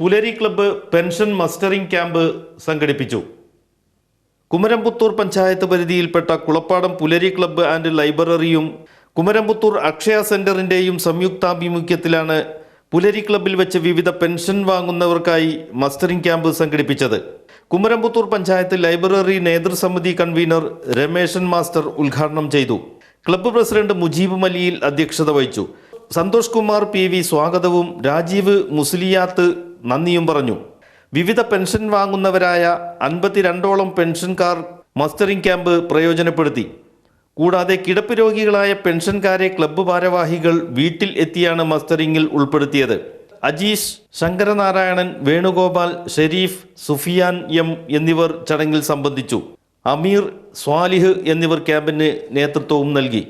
പുലരി club pension mustering camp സംഘടിപ്പിച്ചു. കുമരംപുത്തൂർ പഞ്ചായത്ത് പരിധിയിൽപ്പെട്ട Kulappadam Pulari club and ലൈബ്രറിയും കുമരംപുത്തൂർ അക്ഷയ സെന്ററിന്റെയും സംയുക്താഭിമുഖ്യത്തിലാണ് പുലരി ക്ലബ്ബിൽ വെച്ച് വിവിധ പെൻഷൻ വാങ്ങുന്നവർക്കായി മസ്റ്ററിംഗ് ക്യാമ്പ് സംഘടിപ്പിച്ചത്. കുമരംപുത്തൂർ പഞ്ചായത്ത് ലൈബ്രറി നേതൃസമിതി കൺവീനർ രമേശൻ മാസ്റ്റർ ഉദ്ഘാടനം ചെയ്തു. ക്ലബ്ബ് പ്രസിഡന്റ് മുജീബ് മലിയിൽ അധ്യക്ഷത വഹിച്ചു. സന്തോഷ് കുമാർ പി സ്വാഗതവും രാജീവ് മുസ്ലിയാത്ത് നന്ദിയും പറഞ്ഞു. വിവിധ പെൻഷൻ വാങ്ങുന്നവരായ അൻപത്തിരണ്ടോളം പെൻഷൻകാർ മസ്റ്ററിംഗ് ക്യാമ്പ് പ്രയോജനപ്പെടുത്തി. കൂടാതെ കിടപ്പ് രോഗികളായ പെൻഷൻകാരെ ക്ലബ്ബ് ഭാരവാഹികൾ വീട്ടിൽ എത്തിയാണ് മസ്റ്ററിംഗിൽ ഉൾപ്പെടുത്തിയത്. അജീഷ് ശങ്കരനാരായണൻ വേണുഗോപാൽ ഷെരീഫ് സുഫിയാൻ എം എന്നിവർ ചടങ്ങിൽ സംബന്ധിച്ചു. അമീർ സ്വാലിഹ് എന്നിവർ ക്യാമ്പിന് നേതൃത്വവും നൽകി.